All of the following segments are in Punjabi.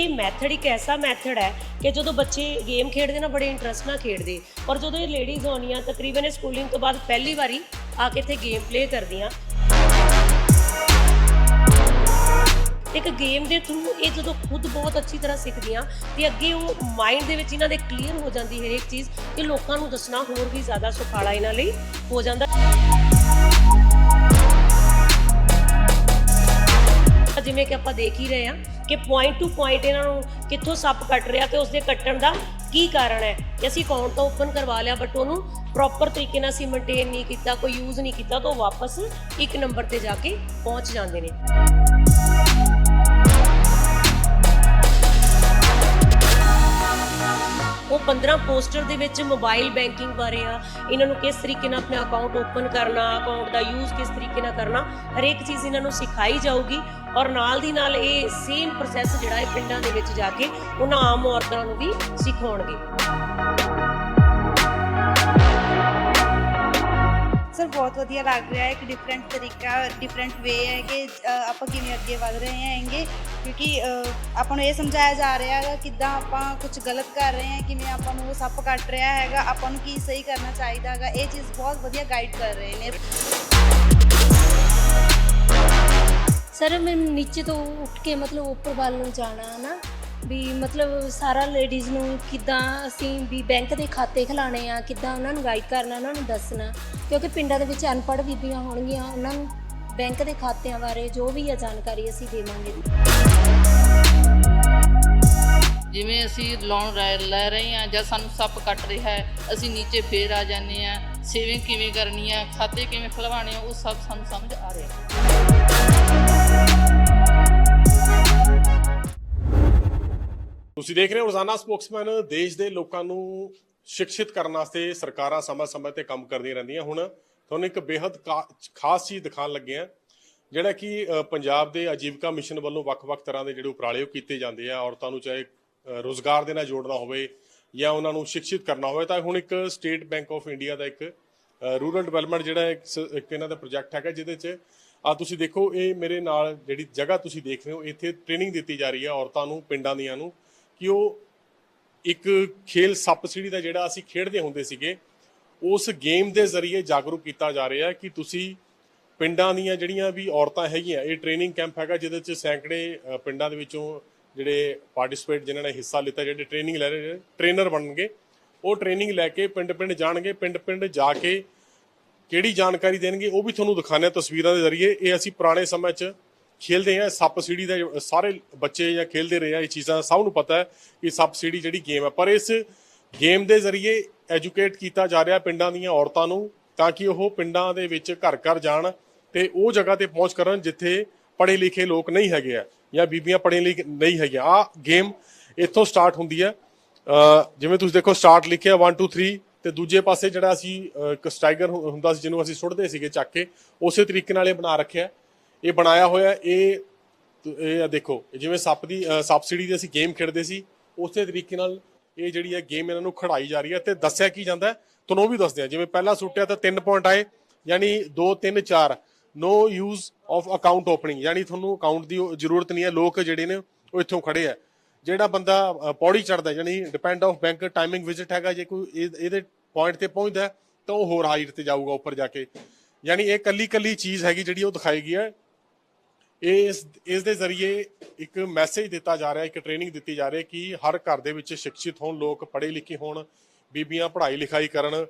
ਇਹ ਮੈਥਡ ਇੱਕ ਐਸਾ ਮੈਥਡ ਹੈ ਕਿ ਜਦੋਂ ਬੱਚੇ ਗੇਮ ਖੇਡਦੇ ਨਾ ਬੜੇ ਇੰਟਰਸਟ ਨਾਲ ਖੇਡਦੇ। ਔਰ ਜਦੋਂ ਇਹ ਲੇਡੀਜ਼ ਆਉਂਦੀਆਂ, ਤਕਰੀਬਨ ਇਹ ਸਕੂਲਿੰਗ ਤੋਂ ਬਾਅਦ ਪਹਿਲੀ ਵਾਰੀ ਆ ਕੇ ਇੱਥੇ ਗੇਮ ਪਲੇ ਕਰਦੀਆਂ। ਇੱਕ ਗੇਮ ਦੇ ਥਰੂ ਇਹ ਜਦੋਂ ਖੁਦ ਬਹੁਤ ਅੱਛੀ ਤਰ੍ਹਾਂ ਸਿੱਖਦੀਆਂ, ਤੇ ਅੱਗੇ ਉਹ ਮਾਈਂਡ ਦੇ ਵਿੱਚ ਇਹਨਾਂ ਦੇ ਕਲੀਅਰ ਹੋ ਜਾਂਦੀ ਹੈ ਹਰੇਕ ਚੀਜ਼ ਕਿ ਲੋਕਾਂ ਨੂੰ ਦੱਸਣਾ ਹੋਰ ਵੀ ਜ਼ਿਆਦਾ ਸੁਖਾਲਾ ਇਹਨਾਂ ਲਈ ਹੋ ਜਾਂਦਾ। ਜਿਵੇਂ ਕਿ ਆਪਾਂ ਦੇਖ ਹੀ ਰਹੇ ਹਾਂ ਕਿ ਪੁਆਇੰਟ ਟੂ ਪੁਆਇੰਟ ਇਹਨਾਂ ਨੂੰ ਕਿੱਥੋਂ ਸੱਪ ਕੱਟ ਰਿਹਾ ਤੇ ਉਸ ਦੇ ਕੱਟਣ ਦਾ ਕੀ ਕਾਰਨ ਹੈ ਕਿ ਅਸੀਂ ਅਕਾਊਂਟ ਤਾਂ ਓਪਨ ਕਰਵਾ ਲਿਆ ਬਟ ਉਹਨੂੰ ਪ੍ਰੋਪਰ ਤਰੀਕੇ ਨਾਲ ਅਸੀਂ ਮੇਨਟੇਨ ਨਹੀਂ ਕੀਤਾ, ਕੋਈ ਯੂਜ਼ ਨਹੀਂ ਕੀਤਾ ਤਾਂ ਉਹ ਵਾਪਸ ਇੱਕ ਨੰਬਰ ਤੇ ਜਾ ਕੇ ਪਹੁੰਚ ਜਾਂਦੇ ਨੇ। ਉਹ 15 ਪੋਸਟਰ ਦੇ ਵਿੱਚ ਮੋਬਾਈਲ ਬੈਂਕਿੰਗ ਬਾਰੇ ਆ। ਇਹਨਾਂ ਨੂੰ ਕਿਸ ਤਰੀਕੇ ਨਾਲ ਆਪਣਾ ਅਕਾਊਂਟ ਓਪਨ ਕਰਨਾ ਅਕਾਊਂਟ ਦਾ ਯੂਜ਼ ਕਿਸ ਤਰੀਕੇ ਨਾਲ ਕਰਨਾ, ਹਰੇਕ ਚੀਜ਼ ਇਹਨਾਂ ਨੂੰ ਸਿਖਾਈ ਜਾਊਗੀ ਔਰ ਨਾਲ ਦੀ ਨਾਲ ਇਹ ਸੇਮ ਪ੍ਰੋਸੈਸ ਜਿਹੜਾ ਹੈ ਪਿੰਡਾਂ ਦੇ ਵਿੱਚ ਜਾ ਕੇ ਉਹਨਾਂ ਆਮ ਔਰਤਾਂ ਨੂੰ ਵੀ ਸਿਖਾਉਣਗੇ। ਸਰ ਬਹੁਤ ਵਧੀਆ ਲੱਗ ਰਿਹਾ ਹੈ ਇੱਕ ਡਿਫਰੈਂਟ ਤਰੀਕਾ ਡਿਫਰੈਂਟ ਵੇ ਹੈ ਕਿ ਅ, ਆਪਾਂ ਕਿਵੇਂ ਅੱਗੇ ਵਧ ਰਹੇ ਹੈਂਗੇ ਕਿਉਂਕਿ ਅ, ਆਪਾਂ ਨੂੰ ਇਹ ਸਮਝਾਇਆ ਜਾ ਰਿਹਾ ਹੈਗਾ ਕਿੱਦਾਂ ਆਪਾਂ ਕੁਝ ਗਲਤ ਕਰ ਰਹੇ ਹਾਂ ਕਿਵੇਂ ਆਪਾਂ ਨੂੰ ਉਹ ਸੱਪ ਕੱਟ ਰਿਹਾ ਹੈਗਾ ਆਪਾਂ ਨੂੰ ਕੀ ਸਹੀ ਕਰਨਾ ਚਾਹੀਦਾ ਹੈਗਾ ਇਹ ਚੀਜ਼ ਬਹੁਤ ਵਧੀਆ ਗਾਈਡ ਕਰ ਰਹੇ ਨੇ ਸਰ ਮੈਂ ਨੀਚੇ ਤੋਂ ਉੱਠ ਕੇ ਮਤਲਬ ਉੱਪਰ ਵੱਲ ਨੂੰ ਜਾਣਾ ਨਾ ਵੀ ਮਤਲਬ ਸਾਰਾ ਲੇਡੀਜ਼ ਨੂੰ ਕਿੱਦਾਂ ਅਸੀਂ ਵੀ ਬੈਂਕ ਦੇ ਖਾਤੇ ਖਿਲਾਣੇ ਆ, ਕਿੱਦਾਂ ਉਹਨਾਂ ਨੂੰ ਗਾਈਡ ਕਰਨਾ, ਉਹਨਾਂ ਨੂੰ ਦੱਸਣਾ। ਕਿਉਂਕਿ ਪਿੰਡਾਂ ਦੇ ਵਿੱਚ ਅਨਪੜ੍ਹ ਬੀਬੀਆਂ ਹੋਣਗੀਆਂ, ਉਹਨਾਂ ਨੂੰ ਬੈਂਕ ਦੇ ਖਾਤਿਆਂ ਬਾਰੇ ਜੋ ਵੀ ਹੈ ਜਾਣਕਾਰੀ ਅਸੀਂ ਦੇਵਾਂਗੇ। ਜਿਵੇਂ ਅਸੀਂ ਲੋਨ ਲੈ ਲੈ ਰਹੇ ਹਾਂ ਜਾਂ ਸਾਨੂੰ ਸੱਪ ਕੱਟ ਰਿਹਾ ਹੈ, ਅਸੀਂ ਨੀਚੇ ਫੇਰ ਆ ਜਾਂਦੇ ਹਾਂ ਸੇਵਿੰਗ ਕਿਵੇਂ ਕਰਨੀ ਆ, ਖਾਤੇ ਕਿਵੇਂ ਖੁਲਵਾਉਣੇ ਆ, ਉਹ ਸਭ ਸਾਨੂੰ ਸਮਝ ਆ ਰਿਹਾ ਤੁਸੀਂ ਦੇਖ ਰਹੇ ਹੋ ਰੋਜ਼ਾਨਾ ਸਪੋਕਸਮੈਨ ਦੇਸ਼ ਦੇ ਲੋਕਾਂ ਨੂੰ ਸਿੱਖਿਤ ਕਰਨ ਵਾਸਤੇ ਸਰਕਾਰਾਂ ਸਮੇਂ-ਸਮੇਂ ਤੇ ਕੰਮ ਕਰਦੀਆਂ ਰਹਿੰਦੀਆਂ ਹੁਣ। ਤੁਹਾਨੂੰ ਇੱਕ ਬੇहद ਕਾ- ਖਾਸ ਚੀਜ਼ ਦਿਖਾਉਣ ਲੱਗੇ ਆ ਜਿਹੜਾ ਕਿ ਪੰਜਾਬ ਦੇ ਆਜੀਵਕਾ ਮਿਸ਼ਨ ਵੱਲੋਂ ਵੱਖ-ਵੱਖ ਤਰ੍ਹਾਂ ਦੇ ਜਿਹੜੇ ਉਪਰਾਲੇ ਉਹ ਕੀਤੇ ਜਾਂਦੇ ਆ। ਔਰਤਾਂ ਨੂੰ ਚਾਹੇ ਅ, ਰੋਜ਼ਗਾਰ ਦੇ ਨਾਲ ਜੋੜਨਾ ਹੋਵੇ ਜਾਂ ਉਹਨਾਂ ਨੂੰ ਸਿੱਖਿਤ ਕਰਨਾ ਹੋਵੇ ਤਾਂ ਹੁਣ ਇੱਕ ਸਟੇਟ ਬੈਂਕ ਆਫ ਇੰਡੀਆ ਦਾ ਇੱਕ ਰੂਰਲ ਡਿਵੈਲਪਮੈਂਟ ਜਿਹੜਾ ਇੱਕ ਇਹਨਾਂ ਦਾ ਪ੍ਰੋਜੈਕਟ ਹੈਗਾ ਜਿਹਦੇ 'ਚ ਆ ਤੁਸੀਂ ਦੇਖੋ ਇਹ ਮੇਰੇ ਨਾਲ ਜਿਹੜੀ ਜਗ੍ਹਾ ਤੁਸੀਂ ਦੇਖ ਰਹੇ ਹੋ ਇੱਥੇ ਟ੍ਰੇਨਿੰਗ ਦਿੱਤੀ ਜਾ ਰਹੀ ਹੈ ਔਰਤਾਂ ਨੂੰ ਪਿੰਡਾਂ ਦੀਆਂ ਨੂੰ। ਕਿ ਉਹ ਇੱਕ ਖੇਲ ਸੱਪ ਸੀੜੀ ਦਾ ਜਿਹੜਾ ਅਸੀਂ ਖੇਡਦੇ ਹੁੰਦੇ ਸੀਗੇ, ਉਸ ਗੇਮ ਦੇ ਜ਼ਰੀਏ ਜਾਗਰੂਕ ਕੀਤਾ ਜਾ ਰਿਹਾ ਕਿ ਤੁਸੀਂ ਪਿੰਡਾਂ ਦੀਆਂ ਜਿਹੜੀਆਂ ਵੀ ਔਰਤਾਂ ਹੈਗੀਆਂ, ਇਹ ਟ੍ਰੇਨਿੰਗ ਕੈਂਪ ਹੈਗਾ ਜਿਹਦੇ ਵਿੱਚ ਸੈਂਕੜੇ ਪਿੰਡਾਂ ਦੇ ਵਿੱਚੋਂ ਜਿਹੜੇ ਪਾਰਟਿਸਿਪੇਟ ਜਿਨ੍ਹਾਂ ਨੇ ਹਿੱਸਾ ਲਿੱਤਾ, ਜਿਹੜੇ ਟ੍ਰੇਨਿੰਗ ਲੈ ਰਹੇ ਟ੍ਰੇਨਰ ਬਣਨਗੇ। ਉਹ ਟ੍ਰੇਨਿੰਗ ਲੈ ਕੇ ਪਿੰਡ-ਪਿੰਡ ਜਾਣਗੇ, ਪਿੰਡ-ਪਿੰਡ ਜਾ ਕੇ ਕਿਹੜੀ ਜਾਣਕਾਰੀ ਦੇਣਗੇ, ਉਹ ਵੀ ਤੁਹਾਨੂੰ ਦਿਖਾਣੇ ਆ ਤਸਵੀਰਾਂ ਦੇ ਜ਼ਰੀਏ। ਇਹ ਅਸੀਂ ਪੁਰਾਣੇ ਸਮੇਂ 'ਚ ਖੇਲਦੇ ਆ, ਸੱਪ ਸੀੜੀ ਦਾ ਸਾਰੇ ਬੱਚੇ ਜਾਂ ਖੇਲਦੇ ਰਹੇ ਆ, ਇਹ ਚੀਜ਼ਾਂ ਸਭ ਨੂੰ ਪਤਾ ਹੈ ਕਿ ਸੱਪ ਸੀੜੀ ਜਿਹੜੀ ਗੇਮ ਹੈ। ਪਰ ਇਸ ਗੇਮ ਦੇ ਜ਼ਰੀਏ ਐਜੂਕੇਟ ਕੀਤਾ ਜਾ ਰਿਹਾ ਪਿੰਡਾਂ ਦੀਆਂ ਔਰਤਾਂ ਨੂੰ, ਤਾਂ ਕਿ ਉਹ ਪਿੰਡਾਂ ਦੇ ਵਿੱਚ ਘਰ ਘਰ ਜਾਣ ਤੇ ਉਹ ਜਗ੍ਹਾ ਤੇ ਪਹੁੰਚ ਕਰਨ ਜਿੱਥੇ ਪੜ੍ਹੇ ਲਿਖੇ ਲੋਕ ਨਹੀਂ ਹੈਗੇ ਆ ਜਾਂ ਬੀਬੀਆਂ ਪੜ੍ਹੇ ਲਿਖ ਨਹੀਂ ਹੈਗੀਆਂ। ਆ ਗੇਮ ਇੱਥੋਂ ਸਟਾਰਟ ਹੁੰਦੀ ਹੈ। ਜਿਵੇਂ ਤੁਸੀਂ ਦੇਖੋ, ਸਟਾਰਟ ਲਿਖਿਆ 1 2 3 ਤੇ ਦੂਜੇ ਪਾਸੇ ਜਿਹੜਾ ਅਸੀਂ ਇੱਕ ਸਟਾਈਗਰ ਹੁ- ਹੁੰਦਾ ਸੀ ਜਿਹਨੂੰ ਅਸੀਂ ਸੁੱਟਦੇ ਸੀਗੇ ਚੱਕ ਕੇ, ਉਸੇ ਤਰੀਕੇ ਨਾਲ ਇਹ ਬਣਾ ਰੱਖਿਆ। ਇਹ ਬਣਾਇਆ ਹੋਇਆ ਇਹ ਇਹ ਆ ਦੇਖੋ ਜਿਵੇਂ ਸੱਪ ਦੀ ਅ, ਸਬਸਿਡੀ ਦੀ ਅਸੀਂ ਗੇਮ ਖੇਡਦੇ ਸੀ ਉਸੇ ਤਰੀਕੇ ਨਾਲ ਇਹ ਜਿਹੜੀ ਹੈ ਗੇਮ ਇਹਨਾਂ ਨੂੰ ਖੜਾਈ ਜਾ ਰਹੀ ਹੈ ਤੇ ਦੱਸਿਆ ਕੀ ਜਾਂਦਾ ਤੁਹਾਨੂੰ ਉਹ ਵੀ ਦੱਸਦੇ ਆ ਜਿਵੇਂ ਪਹਿਲਾਂ ਸੁੱਟਿਆ ਤਾਂ 3 ਪੁਆਇੰਟ ਆਏ ਯਾਨੀ 2 3 4 no use of account opening ਯਾਨੀ ਤੁਹਾਨੂੰ ਅਕਾਊਂਟ ਦੀ ਉਹ ਜ਼ਰੂਰਤ ਨਹੀਂ ਹੈ ਲੋਕ ਜਿਹੜੇ ਨੇ ਉਹ ਇੱਥੋਂ ਖੜੇ ਆ ਜਿਹੜਾ ਬੰਦਾ ਪੌੜੀ ਚੜਦਾ ਯਾਨੀ depend of bank timing visit ਹੈਗਾ ਜੇ ਕੋਈ ਇਹ- ਇਹਦੇ ਪੁਆਇੰਟ ਤੇ ਪਹੁੰਚਦਾ ਤਾਂ ਉਹ ਹੋਰ ਹਾਈਟ ਤੇ ਜਾਊਗਾ ਉੱਪਰ ਜਾ ਕੇ। ਯਾਨੀ ਇਹ ਕੱਲੀ ਕੱਲੀ ਚੀਜ਼ ਹੈਗੀ ਜਿਹੜੀ ਉਹ ਦਿਖਾਈ ਗਈ ਹੈ। ਇਸ ਇਸ ਦੇ ਜ਼ਰੀਏ ਇੱਕ ਮੈਸੇਜ ਦਿੱਤਾ ਜਾ ਰਿਹਾ, ਇੱਕ ਟ੍ਰੇਨਿੰਗ ਦਿੱਤੀ ਜਾ ਰਹੀ ਹੈ ਕਿ ਹਰ ਘਰ ਦੇ ਵਿੱਚ ਸਿੱਖਿਤ ਹੋਣ, ਲੋਕ ਪੜ੍ਹੇ ਲਿਖੇ ਹੋਣ, ਬੀਬੀਆਂ ਪੜ੍ਹਾਈ ਲਿਖਾਈ ਕਰਨ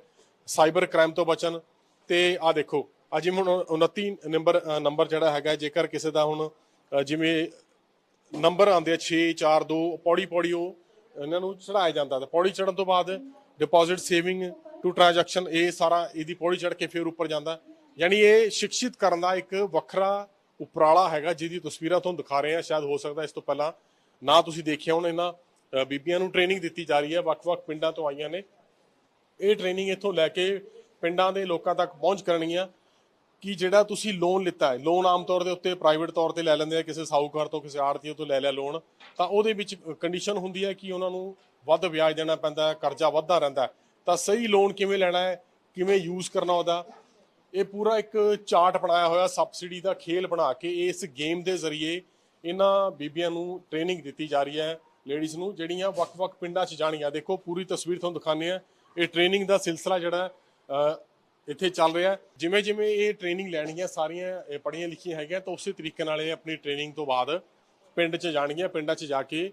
ਸਾਈਬਰ ਕ੍ਰਾਈਮ ਤੋਂ ਬਚਣ ਤੇ ਆ ਦੇਖੋ, ਅੱਜ ਹੁਣ 29 ਨੰਬਰ ਨੰਬਰ ਜਿਹੜਾ ਹੈਗਾ, ਜੇਕਰ ਕਿਸੇ ਦਾ ਹੁਣ ਜਿਵੇਂ ਨੰਬਰ ਆਉਂਦੇ ਆ 6 4 2 ਪੌੜੀ ਪੌੜੀ ਉਹ, ਇਹਨਾਂ ਨੂੰ ਚੜਾਇਆ ਜਾਂਦਾ ਤੇ ਪੌੜੀ ਚੜਨ ਤੋਂ ਬਾਅਦ ਡਿਪੋਜ਼ਿਟ ਸੇਵਿੰਗ ਟੂ ਟ੍ਰਾਂਜੈਕਸ਼ਨ ਇਹ ਸਾਰਾ ਇਹਦੀ ਪੌੜੀ ਚੜ ਕੇ ਫਿਰ ਉੱਪਰ ਜਾਂਦਾ। ਯਾਨੀ ਇਹ ਸਿੱਖਿਤ ਕਰਨ ਦਾ ਇੱਕ ਵੱਖਰਾ ਉਪਰਾਲਾ ਹੈਗਾ ਜਿਹਦੀ ਤਸਵੀਰਾਂ ਤੁਹਾਨੂੰ ਦਿਖਾ ਰਹੇ ਹਾਂ, ਸ਼ਾਇਦ ਹੋ ਸਕਦਾ ਇਸ ਤੋਂ ਪਹਿਲਾਂ। ਨਾ ਤੁਸੀਂ ਦੇਖਿਆ ਹੋਣ ਇਹਨਾਂ ਬੀਬੀਆਂ ਨੂੰ ਟ੍ਰੇਨਿੰਗ ਦਿੱਤੀ ਜਾ ਰਹੀ ਹੈ, ਵੱਖ-ਵੱਖ ਪਿੰਡਾਂ ਤੋਂ ਆਈਆਂ ਨੇ। ਇਹ ਟ੍ਰੇਨਿੰਗ ਇੱਥੋਂ ਲੈ ਕੇ ਪਿੰਡਾਂ ਦੇ ਲੋਕਾਂ ਤੱਕ ਪਹੁੰਚ ਕਰਨਗੀਆਂ ਕਿ ਜਿਹੜਾ ਤੁਸੀਂ ਲੋਨ ਲਿੱਤਾ ਹੈ ਲੋਨ ਆਮ ਤੌਰ ਦੇ ਉੱਤੇ ਪ੍ਰਾਈਵੇਟ ਤੌਰ ਤੇ ਲੈ ਲੈਂਦੇ ਆ, ਕਿਸੇ ਸਾਹੂਕਾਰ ਤੋਂ, ਕਿਸੇ ਆੜਤੀਏ ਤੋਂ ਲੈ ਲਿਆ ਲੋਨ ਤਾਂ ਉਹਦੇ ਵਿੱਚ ਕੰਡੀਸ਼ਨ ਹੁੰਦੀ ਹੈ ਕਿ ਉਹਨਾਂ ਨੂੰ ਵੱਧ ਵਿਆਜ ਦੇਣਾ ਪੈਂਦਾ ਹੈ ਕਰਜ਼ਾ ਵੱਧਦਾ ਰਹਿੰਦਾ ਤਾਂ ਸਹੀ ਲੋਨ ਕਿਵੇਂ ਲੈਣਾ ਹੈ, ਕਿਵੇਂ ਯੂਜ਼ ਕਰਨਾ ਉਹਦਾ ਇਹ ਪੂਰਾ ਇੱਕ ਚਾਰਟ ਬਣਾਇਆ ਹੋਇਆ ਸਬਸਿਡੀ ਦਾ ਖੇਲ ਬਣਾ ਕੇ ਇਸ ਗੇਮ ਦੇ ਜ਼ਰੀਏ ਇਹਨਾਂ ਬੀਬੀਆਂ ਨੂੰ ਟ੍ਰੇਨਿੰਗ ਦਿੱਤੀ ਜਾ ਰਹੀ ਹੈ ਲੇਡੀਜ਼ ਨੂੰ, ਜਿਹੜੀਆਂ ਵੱਖ-ਵੱਖ ਪਿੰਡਾਂ 'ਚ ਜਾਣੀਆਂ। ਦੇਖੋ, ਪੂਰੀ ਤਸਵੀਰ ਤੁਹਾਨੂੰ ਦਿਖਾਉਂਦੇ ਆ ਇਹ ਟ੍ਰੇਨਿੰਗ ਦਾ ਸਿਲਸਿਲਾ ਜਿਹੜਾ ਇੱਥੇ ਚੱਲ ਰਿਹਾ ਜਿਵੇਂ ਜਿਵੇਂ ਇਹ ਟ੍ਰੇਨਿੰਗ ਲੈਣਗੀਆਂ ਸਾਰੀਆਂ ਪੜ੍ਹੀਆਂ ਲਿਖੀਆਂ ਹੈਗੀਆਂ, ਤਾਂ ਉਸੇ ਤਰੀਕੇ ਨਾਲ ਇਹ ਆਪਣੀ ਟ੍ਰੇਨਿੰਗ ਤੋਂ ਬਾਅਦ ਪਿੰਡ 'ਚ ਜਾਣਗੀਆਂ, ਪਿੰਡਾਂ 'ਚ ਜਾ ਕੇ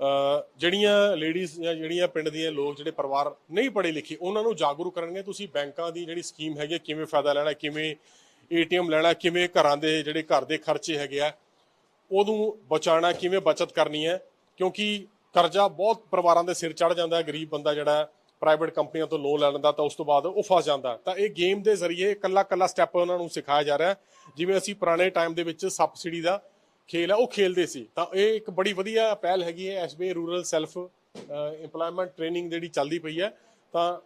ਜਿਹੜੀਆਂ ਲੇਡੀਜ਼ ਜਾਂ ਜਿਹੜੀਆਂ ਪਿੰਡ ਦੀਆਂ ਲੋਕ ਜਿਹੜੇ ਪਰਿਵਾਰ ਨਹੀਂ ਪੜ੍ਹੇ ਲਿਖੇ ਉਹਨਾਂ ਨੂੰ ਜਾਗਰੂਕ ਕਰਨਗੇ। ਤੁਸੀਂ ਬੈਂਕਾਂ ਦੀ ਜਿਹੜੀ ਸਕੀਮ ਹੈਗੀ ਹੈ, ਕਿਵੇਂ ਫਾਇਦਾ ਲੈਣਾ ਕਿਵੇਂ ਏਟੀਐਮ ਲੈਣਾ ਕਿਵੇਂ ਘਰਾਂ ਦੇ ਜਿਹੜੇ ਘਰ ਦੇ ਖਰਚੇ ਹੈਗੇ ਆ ਉਹਨੂੰ ਬਚਾਉਣਾ ਕਿਵੇਂ ਬਚਤ ਕਰਨੀ ਹੈ। ਕਿਉਂਕਿ ਕਰਜ਼ਾ ਬਹੁਤ ਪਰਿਵਾਰਾਂ ਦੇ ਸਿਰ ਚੜ ਜਾਂਦਾ ਹੈ। ਗਰੀਬ ਬੰਦਾ ਜਿਹੜਾ ਪ੍ਰਾਈਵੇਟ ਕੰਪਨੀਆਂ ਤੋਂ ਲੋਨ ਲੈ ਲੈਂਦਾ ਤਾਂ ਉਸ ਤੋਂ ਬਾਅਦ ਉਹ ਫਸ ਜਾਂਦਾ। ਤਾਂ ਇਹ ਗੇਮ ਦੇ ਜ਼ਰੀਏ ਕੱਲਾ ਕੱਲਾ ਸਟੈਪ ਉਹਨਾਂ ਨੂੰ ਸਿਖਾਇਆ ਜਾ ਰਿਹਾ। ਜਿਵੇਂ ਅਸੀਂ ਪੁਰਾਣੇ ਟਾਈਮ ਦੇ ਵਿੱਚ ਸਬਸਿਡੀ ਦਾ ਖੇਲ ਹੈ ਉਹ ਖੇਲਦੇ ਸੀ। ਤਾਂ ਇਹ ਇੱਕ ਬੜੀ ਵਧੀਆ ਪਹਿਲ ਹੈਗੀ ਹੈ SBI rural self employment training ਜਿਹੜੀ ਚੱਲਦੀ ਪਈ ਹੈ। ਤਾਂ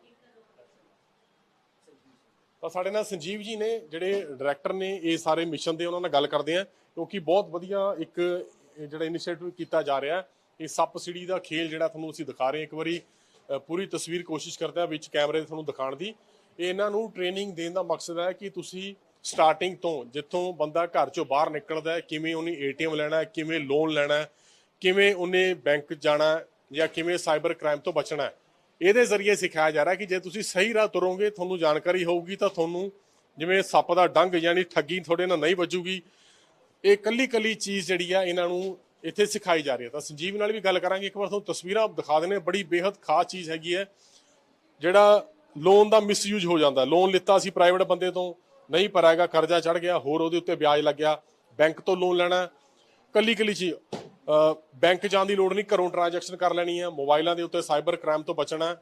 ਤਾਂ ਸਾਡੇ ਨਾਲ ਸੰਜੀਵ ਜੀ ਨੇ, ਜਿਹੜੇ ਡਾਇਰੈਕਟਰ ਨੇ, ਇਹ ਸਾਰੇ ਮਿਸ਼ਨ ਦੇ ਉਹਨਾਂ ਨਾਲ ਗੱਲ ਕਰਦੇ ਆ ਕਿਉਂਕਿ ਬਹੁਤ ਵਧੀਆ ਇੱਕ ਜਿਹੜਾ ਇਨੀਸ਼ੀਏਟਿਵ ਕੀਤਾ ਜਾ ਰਿਹਾ ਹੈ। ਇਹ ਸਬਸਿਡੀ ਦਾ ਖੇਲ ਜਿਹੜਾ ਤੁਹਾਨੂੰ ਅਸੀਂ ਦਿਖਾ ਰਹੇ ਇੱਕ ਵਾਰੀ ਪੂਰੀ ਤਸਵੀਰ ਕੋਸ਼ਿਸ਼ ਕਰਦੇ ਆ ਵਿੱਚ ਕੈਮਰੇ ਤੁਹਾਨੂੰ ਦਿਖਾਉਣ ਦੀ। ਇਹ ਇਹਨਾਂ ਨੂੰ ਟ੍ਰੇਨਿੰਗ ਦੇਣ ਦਾ ਮਕਸਦ ਹੈ ਕਿ ਤੁਸੀਂ ਸਟਾਰਟਿੰਗ ਤੋਂ, ਜਿੱਥੋਂ ਬੰਦਾ ਘਰ ਚੋਂ ਬਾਹਰ ਨਿਕਲਦਾ ਹੈ, ਕਿਵੇਂ ਉਹਨੇ ਏਟੀਐਮ ਲੈਣਾ ਹੈ, ਕਿਵੇਂ ਲੋਨ ਲੈਣਾ ਹੈ, ਕਿਵੇਂ ਉਹਨੇ ਬੈਂਕ ਜਾਣਾ ਜਾਂ ਕਿਵੇਂ ਸਾਈਬਰ ਕ੍ਰਾਈਮ ਤੋਂ ਬਚਣਾ ਹੈ। ਇਹਦੇ ਜ਼ਰੀਏ ਸਿਖਾਇਆ ਜਾ ਰਿਹਾ ਕਿ ਜੇ ਤੁਸੀਂ ਸਹੀ ਰਾਹ ਤੁਰੋਗੇ, ਤੁਹਾਨੂੰ ਜਾਣਕਾਰੀ ਹੋਊਗੀ ਤਾਂ ਤੁਹਾਨੂੰ ਜਿਵੇਂ ਸੱਪ ਦਾ ਡੰਗ ਯਾਨੀ ਠੱਗੀ ਤੁਹਾਡੇ ਨਾਲ ਨਹੀਂ ਵੱਜੂਗੀ। ਇਹ ਕੱਲੀ ਕੱਲੀ ਚੀਜ਼ ਜਿਹੜੀ ਆ, ਇਹਨਾਂ ਨੂੰ ਇੱਥੇ ਸਿਖਾਈ ਜਾ ਰਹੀ ਹੈ। ਤਾਂ ਸੰਜੀਵ ਨਾਲ ਵੀ ਗੱਲ ਕਰਾਂਗੇ ਇੱਕ ਵਾਰ, ਤੁਹਾਨੂੰ ਤਸਵੀਰਾਂ ਦਿਖਾ ਦਿੰਦੇ ਬੜੀ ਬੇहद ਖਾਸ ਚੀਜ਼ ਹੈਗੀ ਹੈ, ਜਿਹੜਾ ਲੋਨ ਦਾ ਮਿਸਯੂਜ਼ ਹੋ ਜਾਂਦਾ। ਲੋਨ ਲਿੱਤਾ ਸੀ ਪ੍ਰਾਈਵੇਟ ਬੰਦੇ ਤੋਂ ਨਹੀਂ ਭਰਾਏਗਾ ਕਰਜ਼ਾ ਚੜ ਗਿਆ, ਹੋਰ ਉਹਦੇ ਉੱਤੇ ਵਿਆਜ ਲੱਗਿਆ ਬੈਂਕ ਤੋਂ ਲੋਨ ਲੈਣਾ ਕੱਲੀ ਕੱਲੀ ਚੀਜ਼ ਬੈਂਕ ਜਾਣ ਦੀ ਲੋੜ ਨਹੀਂ, ਘਰੋਂ ਟ੍ਰਾਂਜੈਕਸ਼ਨ ਕਰ ਲੈਣੀ ਹੈ। ਮੋਬਾਈਲਾਂ ਦੇ ਉੱਤੇ ਸਾਈਬਰ ਕ੍ਰਾਈਮ ਤੋਂ ਬਚਣਾ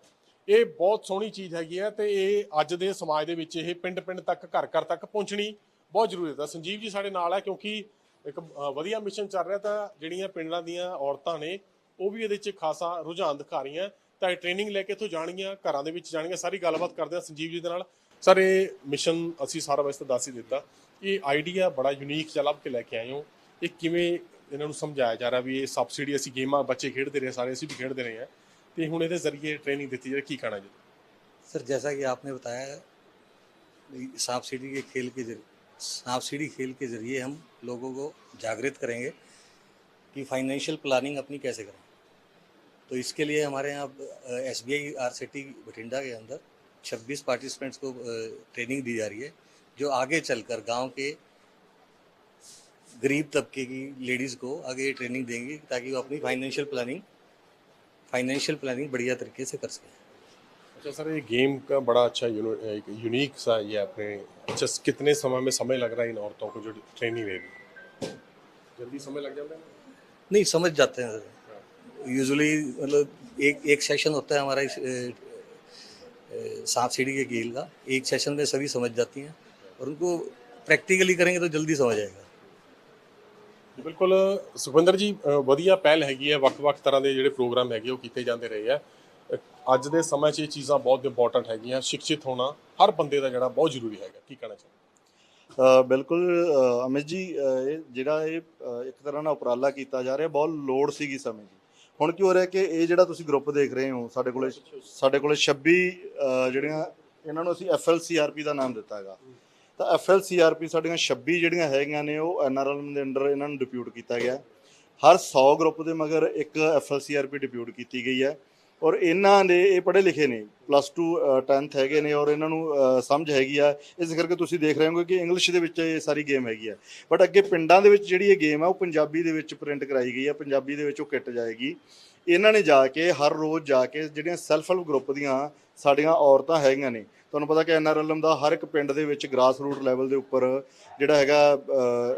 ਇਹ ਬਹੁਤ ਸੋਹਣੀ ਚੀਜ਼ ਹੈਗੀ ਹੈ ਤੇ ਇਹ ਅੱਜ ਦੇ ਸਮਾਜ ਦੇ ਵਿੱਚ ਇਹ ਪਿੰਡ ਪਿੰਡ ਤੱਕ ਘਰ ਘਰ ਤੱਕ ਪਹੁੰਚਣੀ ਬਹੁਤ ਜ਼ਰੂਰੀ ਹੈ। ਸੰਜੀਵ ਜੀ ਸਾਡੇ ਨਾਲ ਹੈ ਕਿਉਂਕਿ ਇੱਕ ਵਧੀਆ ਮਿਸ਼ਨ ਚੱਲ ਰਿਹਾ ਤਾਂ ਜਿਹੜੀਆਂ ਪਿੰਡਾਂ ਦੀਆਂ ਔਰਤਾਂ ਨੇ, ਉਹ ਵੀ ਇਹਦੇ 'ਚ ਖਾਸਾ ਰੁਝਾਨ ਦਿਖਾ ਰਹੀਆਂ। ਤਾਂ ਇਹ ਟ੍ਰੇਨਿੰਗ ਲੈ ਕੇ ਇੱਥੋਂ ਜਾਣਗੀਆਂ, ਘਰਾਂ ਦੇ ਵਿੱਚ ਜਾਣਗੀਆਂ। ਸਾਰੀ ਗੱਲਬਾਤ ਕਰਦੇ ਹਾਂ ਸੰਜੀਵ ਜੀ ਦੇ ਨਾਲ। ਸਰ ਇਹ ਮਿਸ਼ਨ ਅਸੀਂ ਸਾਰਾ ਵੈਸੇ ਦੱਸ ਹੀ ਦਿੱਤਾ ਇਹ ਆਈਡੀਆ ਬੜਾ ਯੂਨੀਕ ਜਿਹਾ ਲੱਭ ਕੇ ਲੈ ਕੇ ਆਏ ਹੋ ਇਹ ਕਿਵੇਂ ਇਹਨਾਂ ਨੂੰ ਸਮਝਾਇਆ ਜਾ ਰਿਹਾ ਵੀ ਇਹ ਸਬਸਿਡੀ ਅਸੀਂ ਗੇਮਾਂ ਬੱਚੇ ਖੇਡਦੇ ਰਹੇ ਸਾਰੇ ਅਸੀਂ ਵੀ ਖੇਡਦੇ ਰਹੇ ਹਾਂ ਤੇ ਹੁਣ ਇਹਦੇ ਜ਼ਰੀਏ ਟ੍ਰੇਨਿੰਗ ਦਿੱਤੀ ਜਾ ਕੀ ਕਹਿਣਾ ਜੀ सर जैसा कि आपने बताया है, सांप सीढ़ी के खेल के जरिए सांप सीढ़ी खेल के जरिए हम लोगों को जागृत करेंगे कि फाइनेंशियल प्लानिंग अपनी कैसे करें तो इसके लिए हमारे यहाँ S B I R C T Bathinda के अंदर 26 पार्टिसिपेंट्स को ट्रेनिंग दी जा रही है जो आगे चलकर गाँव के गरीब तबके की लेडीज़ को आगे ये ट्रेनिंग देंगी ताकि वो अपनी फाइनेंशियल प्लानिंग फाइनेंशियल प्लानिंग बढ़िया तरीके से कर सकें। अच्छा सर ये गेम का बड़ा अच्छा यूनिक सा ये आपने अच्छा कितने समय में समय लग रहा है इन औरतों को जो ट्रेनिंग ले रही जल्दी समय लग जाता है? नहीं समझ जाते हैं। सर यूजुअली मतलब एक एक सेशन होता है हमारा इस सांप सीढ़ी के खेल का एक सेशन में सभी समझ जाती हैं और उनको प्रैक्टिकली करेंगे तो जल्दी समझ आएगा ਜੀ, ਬਿਲਕੁਲ ਸੁਖਵਿੰਦਰ ਜੀ ਅ, ਵਧੀਆ ਪਹਿਲ ਹੈਗੀ ਹੈ ਵੱਖ-ਵੱਖ ਤਰ੍ਹਾਂ ਦੇ ਜਿਹੜੇ ਪ੍ਰੋਗਰਾਮ ਹੈਗੇ ਉਹ ਕੀਤੇ ਜਾਂਦੇ ਰਹੇ ਆ ਅ, ਅੱਜ ਦੇ ਸਮੇਂ 'ਚ ਇਹ ਚੀਜ਼ਾਂ ਬਹੁਤ ਇੰਪੋਰਟੈਂਟ ਹੈਗੀਆਂ ਸਿੱਖਿਤ ਹੋਣਾ ਹਰ ਬੰਦੇ ਦਾ ਜਿਹੜਾ ਬਹੁਤ ਜ਼ਰੂਰੀ ਹੈਗਾ ਕੀ ਕਹਿਣਾ ਚਾਹੁੰਦੇ ਅ, ਬਿਲਕੁਲ ਅ, ਅਮਿਤ ਜੀ ਅ, ਇਹ ਜਿਹੜਾ ਇਹ ਅ, ਇੱਕ ਤਰ੍ਹਾਂ ਨਾਲ ਉਪਰਾਲਾ ਕੀਤਾ ਜਾ ਰਿਹਾ ਬਹੁਤ ਲੋੜ ਸੀਗੀ ਸਮੇਂ ਦੀ ਹੁਣ ਕੀ ਹੋ ਰਿਹਾ ਕਿ ਇਹ ਜਿਹੜਾ ਤੁਸੀਂ ਗਰੁੱਪ ਦੇਖ ਰਹੇ ਹੋ, ਸਾਡੇ ਕੋਲੇ ਸਾਡੇ ਕੋਲੇ 26 ਜਿਹੜੀਆਂ ਇਹਨਾਂ ਨੂੰ ਅਸੀਂ ਐਫਐਲਸੀਆਰਪੀ ਦਾ ਨਾਮ ਦਿੱਤਾ ਹੈਗਾ। ਤਾਂ ਐਫਐਲਸੀਆਰਪੀ ਸਾਡੀਆਂ 26 ਜਿਹੜੀਆਂ ਹੈਗੀਆਂ ਨੇ, ਉਹ ਐਨਆਰਐਲ ਦੇ ਅੰਡਰ ਇਹਨਾਂ ਨੂੰ ਡਿਪਿਊਟ ਕੀਤਾ ਗਿਆ। ਹਰ 100 ਗਰੁੱਪ ਦੇ ਮਗਰ ਇੱਕ ਐਫਐਲਸੀਆਰਪੀ ਡਿਪਿਊਟ ਕੀਤੀ ਗਈ ਹੈ। ਔਰ ਇਹਨਾਂ ਨੇ ਇਹ ਪੜ੍ਹੇ ਲਿਖੇ ਨੇ ਪਲੱਸ 2 10th ਹੈਗੇ ਨੇ ਔਰ ਇਹਨਾਂ ਨੂੰ ਸਮਝ ਹੈਗੀ ਆ। ਇਸ ਕਰਕੇ ਤੁਸੀਂ ਦੇਖ ਰਹੇ ਹੋਗੇ ਕਿ ਇੰਗਲਿਸ਼ ਦੇ ਵਿੱਚ ਇਹ ਸਾਰੀ ਗੇਮ ਹੈਗੀ ਆ। ਬਟ ਅੱਗੇ ਪਿੰਡਾਂ ਦੇ ਵਿੱਚ ਜਿਹੜੀ ਇਹ ਗੇਮ ਆ, ਉਹ ਪੰਜਾਬੀ ਦੇ ਵਿੱਚ ਪ੍ਰਿੰਟ ਕਰਾਈ ਗਈ ਆ, ਪੰਜਾਬੀ ਦੇ ਵਿੱਚ ਉਹ ਕਿੱਟ ਜਾਏਗੀ। ਇਹਨਾਂ ਨੇ ਜਾ ਕੇ ਹਰ ਰੋਜ਼ ਜਾ ਕੇ ਜਿਹੜੀਆਂ ਸੈਲਫ ਹੈਲਪ ਗਰੁੱਪ ਦੀਆਂ ਸਾਡੀਆਂ ਔਰਤਾਂ ਹੈਗੀਆਂ ਨੇ ਤੁਹਾਨੂੰ ਪਤਾ ਕਿ ਐਨਆਰਐਲਐਮ ਦਾ ਹਰ ਇੱਕ ਪਿੰਡ ਦੇ ਵਿੱਚ ਗ੍ਰਾਸ ਰੂਟ ਲੈਵਲ ਦੇ ਉੱਪਰ ਜਿਹੜਾ ਹੈਗਾ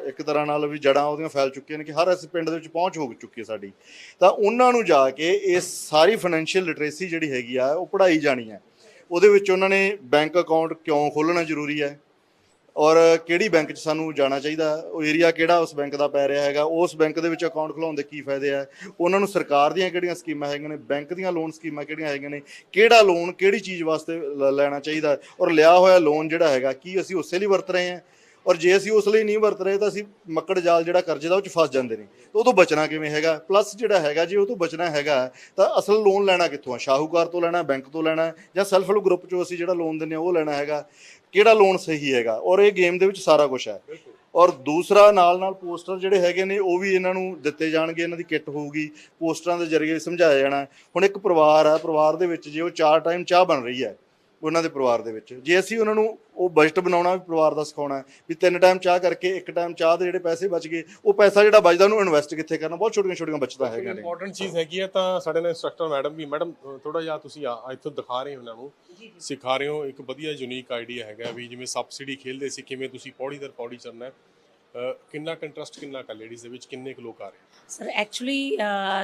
ਇੱਕ ਤਰ੍ਹਾਂ ਨਾਲ ਵੀ ਜੜਾਂ ਉਹਦੀਆਂ ਫੈਲ ਚੁੱਕੀਆਂ ਨੇ ਕਿ ਹਰ ਇਸ ਪਿੰਡ ਦੇ ਵਿੱਚ ਪਹੁੰਚ ਹੋ ਚੁੱਕੀ ਹੈ ਸਾਡੀ। ਤਾਂ ਉਹਨਾਂ ਨੂੰ ਜਾ ਕੇ ਇਹ ਸਾਰੀ ਫਾਈਨੈਂਸ਼ੀਅਲ ਲਿਟਰੇਸੀ ਜਿਹੜੀ ਹੈਗੀ ਆ, ਉਹ ਪੜ੍ਹਾਈ ਜਾਣੀ ਹੈ। ਉਹਦੇ ਵਿੱਚ ਉਹਨਾਂ ਨੇ ਬੈਂਕ ਅਕਾਊਂਟ ਕਿਉਂ ਖੋਲ੍ਹਣਾ ਜ਼ਰੂਰੀ ਹੈ? ਔਰ ਕਿਹੜੀ ਬੈਂਕ 'ਚ ਸਾਨੂੰ ਜਾਣਾ ਚਾਹੀਦਾ? ਉਹ ਏਰੀਆ ਕਿਹੜਾ ਉਸ ਬੈਂਕ ਦਾ ਪੈ ਰਿਹਾ ਹੈਗਾ? ਉਸ ਬੈਂਕ ਦੇ ਵਿੱਚ ਅਕਾਊਂਟ ਖੁਲਾਉਣ ਦੇ ਕੀ ਫਾਇਦੇ ਆ? ਉਹਨਾਂ ਨੂੰ ਸਰਕਾਰ ਦੀਆਂ ਕਿਹੜੀਆਂ ਸਕੀਮਾਂ ਹੈਗੀਆਂ ਨੇ? ਬੈਂਕ ਦੀਆਂ ਲੋਨ ਸਕੀਮਾਂ ਕਿਹੜੀਆਂ ਹੈਗੀਆਂ ਨੇ? ਕਿਹੜਾ ਲੋਨ ਕਿਹੜੀ ਚੀਜ਼ ਵਾਸਤੇ ਲ- ਲੈਣਾ ਚਾਹੀਦਾ? ਔਰ ਲਿਆ ਹੋਇਆ ਲੋਨ ਜਿਹੜਾ ਹੈਗਾ, ਕੀ ਅਸੀਂ ਉਸੇ ਲਈ ਵਰਤ ਰਹੇ ਹਾਂ? ਔਰ ਜੇ ਅਸੀਂ ਉਸ ਲਈ ਨਹੀਂ ਵਰਤ ਰਹੇ ਤਾਂ ਅਸੀਂ ਮੱਕੜ ਜਾਲ ਜਿਹੜਾ ਕਰਜ਼ੇ ਦਾ ਉਹ ਚ ਫਸ ਜਾਂਦੇ ਨੇ। ਤਾਂ ਉਹ ਤੋਂ ਬਚਣਾ ਕਿਵੇਂ ਹੈਗਾ? ਪਲੱਸ ਜਿਹੜਾ ਹੈਗਾ ਜੇ ਉਹ ਤੋਂ ਬਚਣਾ ਹੈਗਾ ਤਾਂ ਅਸਲ ਲੋਨ ਲੈਣਾ ਕਿੱਥੋਂ ਆ? ਸ਼ਾਹੂਕਾਰ ਤੋਂ ਲੈਣਾ ਬੈਂਕ ਤੋਂ ਲੈਣਾ ਜਾਂ ਸੈਲਫ ਹੈਲਪ ਗਰੁੱਪ ਚੋਂ ਅਸੀਂ ਜਿਹੜਾ ਲੋਨ ਦਿੰਦੇ ਆ ਉਹ ਲੈਣਾ ਹੈਗਾ। ਕਿਹੜਾ ਲੋਨ ਸਹੀ ਹੈਗਾ? ਔਰ ਇਹ ਗੇਮ ਦੇ ਵਿੱਚ ਸਾਰਾ ਕੁਝ ਹੈ। ਔਰ ਦੂਸਰਾ ਨਾਲ ਨਾਲ ਪੋਸਟਰ ਜਿਹੜੇ ਹੈਗੇ ਨੇ ਉਹ ਵੀ ਇਹਨਾਂ ਨੂੰ ਦਿੱਤੇ ਜਾਣਗੇ ਇਹਨਾਂ ਦੀ ਕਿੱਟ ਹੋਊਗੀ ਪੋਸਟਰਾਂ ਦੇ ਜ਼ਰੀਏ ਸਮਝਾਇਆ ਜਾਣਾ। ਹੁਣ ਇੱਕ ਪਰਿਵਾਰ ਹੈ ਪਰਿਵਾਰ ਦੇ ਵਿੱਚ ਜੇ ਉਹ ਚਾਰ ਟਾਈਮ ਚਾਹ ਬਣ ਰਹੀ ਹੈ ਉਹਨਾਂ ਦੇ ਪਰਿਵਾਰ ਦੇ ਵਿੱਚ। ਜੇ ਅਸੀਂ ਉਹਨਾਂ ਨੂੰ ਉਹ ਬਜਟ ਬਣਾਉਣਾ ਵੀ ਪਰਿਵਾਰ ਦਾ ਸਿਖਾਉਣਾ ਹੈ ਵੀ ਤਿੰਨ ਟਾਈਮ ਚਾਹ ਕਰਕੇ ਇੱਕ ਟਾਈਮ ਚਾਹ ਦੇ ਜਿਹੜੇ ਪੈਸੇ ਬਚ ਗਏ ਉਹ ਪੈਸਾ ਜਿਹੜਾ ਬਚਦਾ ਉਹਨੂੰ ਇਨਵੈਸਟ ਕਿੱਥੇ ਕਰਨਾ? ਬਹੁਤ ਛੋਟੀਆਂ ਛੋਟੀਆਂ ਬਚਤਾਂ ਹੈਗੀਆਂ ਨੇ। ਇੰਪੋਰਟੈਂਟ ਚੀਜ਼ ਹੈਗੀ ਹੈ ਤਾਂ ਸਾਡੇ ਨਾਲ ਇੰਸਟ੍ਰਕਟਰ ਮੈਡਮ ਵੀ ਮੈਡਮ ਥੋੜਾ ਜਿਹਾ ਤੁਸੀਂ ਆ ਇੱਥੋਂ ਦਿਖਾ ਰਹੇ ਹੋ ਉਹਨਾਂ ਨੂੰ। ਸਿਖਾ ਰਹੇ ਹੋ ਇੱਕ ਵਧੀਆ ਯੂਨੀਕ ਆਈਡੀਆ ਹੈਗਾ ਵੀ ਜਿਵੇਂ ਸਬਸਿਡੀ ਖੇਲਦੇ ਸੀ ਕਿਵੇਂ ਤੁਸੀਂ ਪੌੜੀ ਦਰ ਪੌੜੀ ਚੱਲਣਾ ਹੈ। ਕਿੰਨਾ ਕੰਟਰਸਟ ਕਿੰਨਾ ਕਾ ਲੇਡੀਜ਼ ਦੇ ਵਿੱਚ? ਕਿੰਨੇ ਕੁ ਲੋਕ ਆ ਰਹੇ ਸਰ ਐਕਚੁਅਲੀ